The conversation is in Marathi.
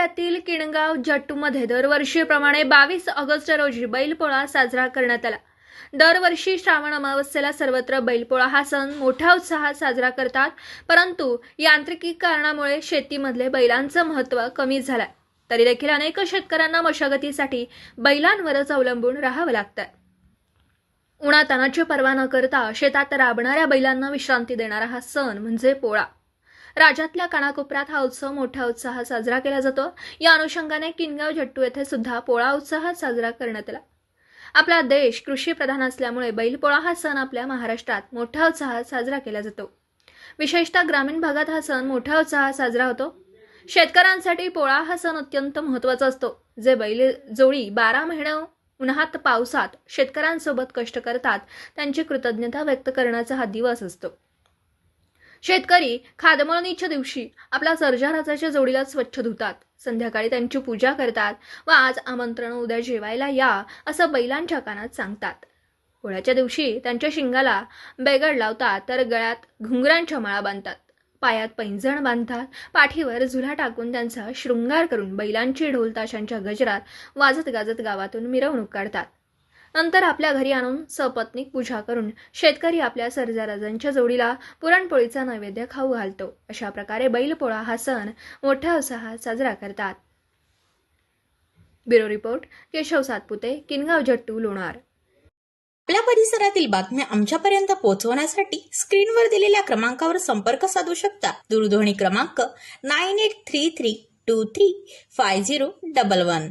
तालुक्यातील किणगाव जट्टूमध्ये दरवर्षीप्रमाणे बावीस ऑगस्ट रोजी बैलपोळा साजरा करण्यात आला. दरवर्षी श्रावण अमावस्येला सर्वत्र बैलपोळा हा सण मोठ्या उत्साहात साजरा करतात परंतु यांत्रिकी कारणामुळे शेतीमधले बैलांचं महत्त्व कमी झालंय. तरी देखील अनेक शेतकऱ्यांना मशागतीसाठी बैलांवरच अवलंबून राहावं लागतंय. उन्हातानाची पर्वा न करता शेतात राबणाऱ्या बैलांना विश्रांती देणारा हा सण म्हणजे पोळा. राज्यातल्या कानाकोपऱ्यात हा उत्सव मोठ्या उत्साहात साजरा केला जातो. या अनुषंगाने किनगाव जट्टू येथे सुद्धा पोळा उत्साहात साजरा करण्यात आला. आपला देश कृषी प्रधान असल्यामुळे बैलपोळा हा सण आपल्या महाराष्ट्रात मोठ्या उत्साहात साजरा केला जातो. विशेषतः ग्रामीण भागात हा सण मोठ्या उत्साहात साजरा होतो. शेतकऱ्यांसाठी पोळा हा सण अत्यंत महत्त्वाचा असतो. जे बैल जोडी बारा महिने उन्हात पावसात शेतकऱ्यांसोबत कष्ट करतात त्यांची कृतज्ञता व्यक्त करण्याचा हा दिवस असतो. शेतकरी खादमळणीच्या दिवशी आपला सर्जाराजाच्या जोडीला स्वच्छ धुतात. संध्याकाळी त्यांची पूजा करतात व आज आमंत्रण उद्या जेवायला या असं बैलांच्या कानात सांगतात. होळ्याच्या दिवशी त्यांच्या शिंगाला बेगड लावतात तर गळ्यात घुंगरांच्या माळा बांधतात. पायात पैंजण बांधतात पाठीवर झुला टाकून त्यांचा शृंगार करून बैलांची ढोलताशांच्या गजरात वाजत गाजत गावातून मिरवणूक काढतात. नंतर आपल्या घरी आणून सपत्नीक पूजा करून शेतकरी आपल्या सर्जाराजांच्या जोडीला पुरणपोळीचा नैवेद्य खाऊ घालतो. अशा प्रकारे बैलपोळा हा सण मोठ्या उत्साहात साजरा करतात. Bureau report Keshav Satpute Kingaon Jattu Lonar. आपल्या परिसरातील बातम्या आमच्यापर्यंत पोहोचवण्यासाठी स्क्रीनवर दिलेल्या क्रमांकावर संपर्क साधू शकता. दूरध्वनी क्रमांक nine eight three three two three five zero double one.